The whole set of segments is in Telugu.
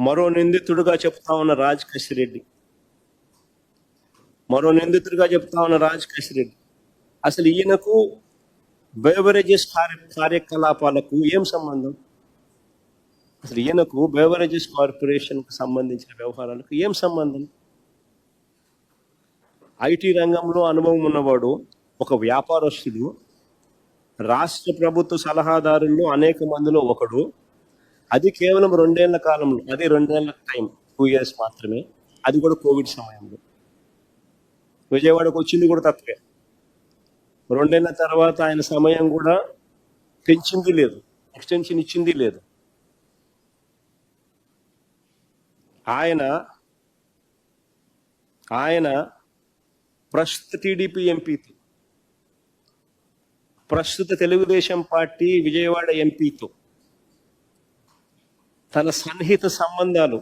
మరో నిందితుడుగా చెప్తా ఉన్న రాజ్ కసిరెడ్డి. మరో నిందితుడిగా చెప్తా ఉన్న రాజ్ కసిరెడ్డి. అసలు ఈయనకు బేవరేజెస్ కార్య కార్యకలాపాలకు ఏం సంబంధం? అసలు ఈయనకు బేవరేజెస్ కార్పొరేషన్కు సంబంధించిన వ్యవహారాలకు ఏం సంబంధం? ఐటీ రంగంలో అనుభవం ఉన్నవాడు ఒక వ్యాపారస్తుడు. రాష్ట్ర ప్రభుత్వ సలహాదారుల్లో అనేక మందిలో ఒకడు. అది కేవలం రెండేళ్ళ కాలంలో అది రెండేళ్ళ టైం టూ ఇయర్స్ మాత్రమే. అది కూడా కోవిడ్ సమయంలో. విజయవాడకు వచ్చింది కూడా తక్కువే రెండేళ్ళ తర్వాత ఆయన సమయం కూడా పెంచింది లేదు. ఎక్స్టెన్షన్ ఇచ్చింది లేదు. ఆయన ఆయన ప్రస్తుత టీడీపీ ఎంపీతో ప్రస్తుత తెలుగుదేశం పార్టీ విజయవాడ ఎంపీతో తన సన్నిహిత సంబంధాలు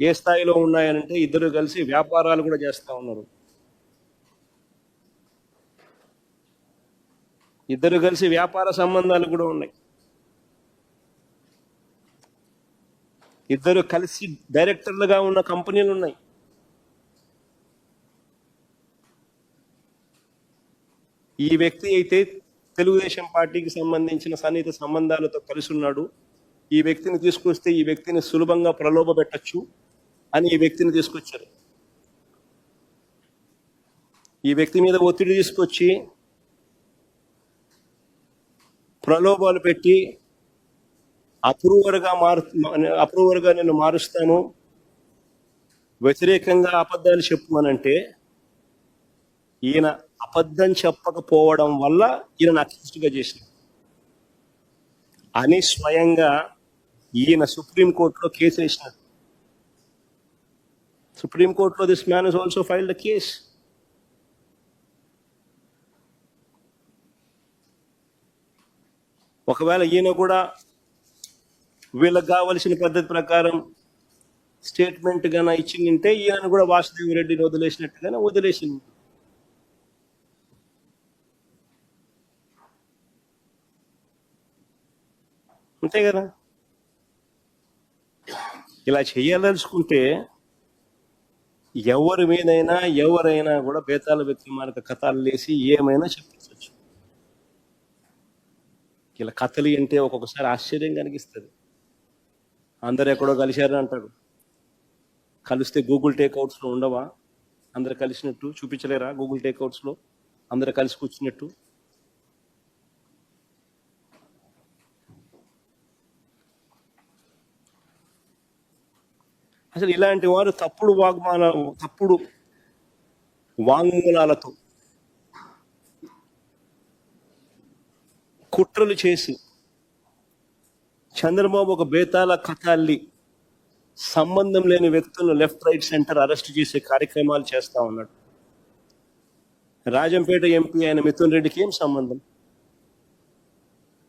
ఏ స్థాయిలో ఉన్నాయనంటే ఇద్దరు కలిసి వ్యాపారాలు కూడా చేస్తా ఉన్నారు. ఇద్దరు కలిసి వ్యాపార సంబంధాలు కూడా ఉన్నాయి. ఇద్దరు కలిసి డైరెక్టర్లుగా ఉన్న కంపెనీలు ఉన్నాయి. ఈ వ్యక్తి అయితే తెలుగుదేశం పార్టీకి సంబంధించిన సన్నిహిత సంబంధాలతో కలిసి ఉన్నాడు. ఈ వ్యక్తిని తీసుకొస్తే ఈ వ్యక్తిని సులభంగా ప్రలోభ పెట్టచ్చు అని ఈ వ్యక్తిని తీసుకొచ్చారు. ఈ వ్యక్తి మీద ఒత్తిడి తీసుకొచ్చి ప్రలోభాలు పెట్టి అప్రూవర్గా మారు అప్రూవర్గా నేను మారుస్తాను వ్యతిరేకంగా అబద్ధాలు చెప్పమనంటే ఈయన అబద్ధం చెప్పకపోవడం వల్ల ఈయన అక్యూస్డ్గా చేసింది అని స్వయంగా ఈయన సుప్రీంకోర్టులో కేసు వేసినారు సుప్రీంకోర్టులో this man is also filed the case. ఒకవేళ ఈయన కూడా వీళ్ళకి కావలసిన పద్ధతి ప్రకారం స్టేట్మెంట్ గాన ఇచ్చిందంటే ఈయన కూడా వాసుదేవి రెడ్డిని వదిలేసినట్టుగానే వదిలేసింది. అంతే కదా? ఇలా చేయాలనుకుంటే ఎవరి మీదైనా ఎవరైనా కూడా బేతాల విక్రమార్క కథలు లేసి ఏమైనా చెప్పించవచ్చు ఇలా కథలు అంటే ఒక్కొక్కసారి ఆశ్చర్యం కనిపిస్తుంది అందరు ఎక్కడో కలిశారని అంటాడు కలిస్తే గూగుల్ టేక్అవుట్స్లో ఉండవా? అందరు కలిసినట్టు చూపించలేరా గూగుల్ టేక్అవుట్స్లో అందరు కలిసి కూర్చున్నట్టు? అసలు ఇలాంటి వారు తప్పుడు వాగ్మాన తప్పుడు వాంగ్మూలాలతో కుట్రలు చేసి చంద్రబాబు ఒక బేతాల కథల్లి సంబంధం లేని వ్యక్తులను లెఫ్ట్ రైట్ సెంటర్ అరెస్ట్ చేసే కార్యక్రమాలు చేస్తా ఉన్నాడు. రాజంపేట ఎంపీ అయిన మిథున్ రెడ్డికి ఏం సంబంధం?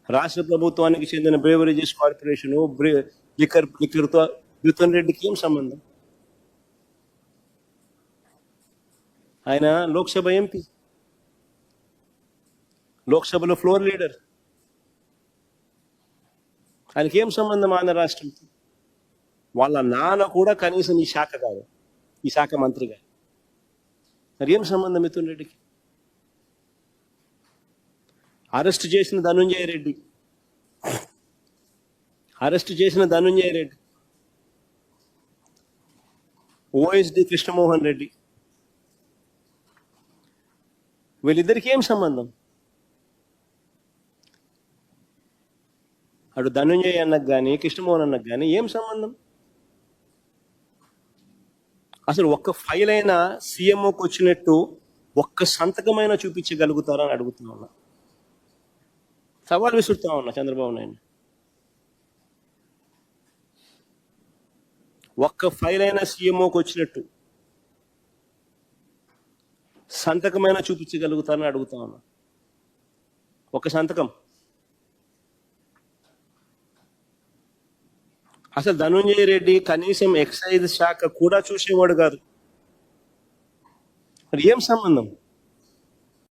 రాష్ట్ర ప్రభుత్వానికి చెందిన బ్రేవరేజెస్ కార్పొరేషన్ బ్రే లిక్కర్ లిక్కర్తో మిథున్ రెడ్డికి ఏం సంబంధం? ఆయన లోక్సభ ఎంపీ లోక్సభలో ఫ్లోర్ లీడర్. ఆయనకి ఏం సంబంధం ఆంధ్ర రాష్ట్రంతో వాళ్ళ నాన్న కూడా కనీసం ఈ శాఖ కాదు ఈ శాఖ మంత్రి గారు మరి ఏం సంబంధం మిథున్ రెడ్డికి? అరెస్ట్ చేసిన ధనుంజయ రెడ్డి. అరెస్ట్ చేసిన ధనుంజయ రెడ్డి. ఓఎస్డి కృష్ణమోహన్ రెడ్డి. వీళ్ళిద్దరికి ఏం సంబంధం? అటు ధనుంజయ్ అన్నకు కానీ కృష్ణమోహన్ అన్నకు కానీ ఏం సంబంధం? అసలు ఒక్క ఫైల్ అయినా సీఎంఓకి వచ్చినట్టు ఒక్క సంతకమైనా చూపించగలుగుతారని అడుగుతున్నా ఉన్నా. సవాల్ విసురుతా ఉన్నా చంద్రబాబు నాయుడు. ఒక్క ఫైల్ అయినా సీఎంఓకి వచ్చినట్టు. సంతకమైనా చూపించగలుగుతారని అడుగుతా ఉన్నా. ఒక సంతకం. అసలు ధనుంజయ రెడ్డి కనీసం ఎక్సైజ్ శాఖ కూడా చూసేవాడు కాదు. మరి ఏం సంబంధం?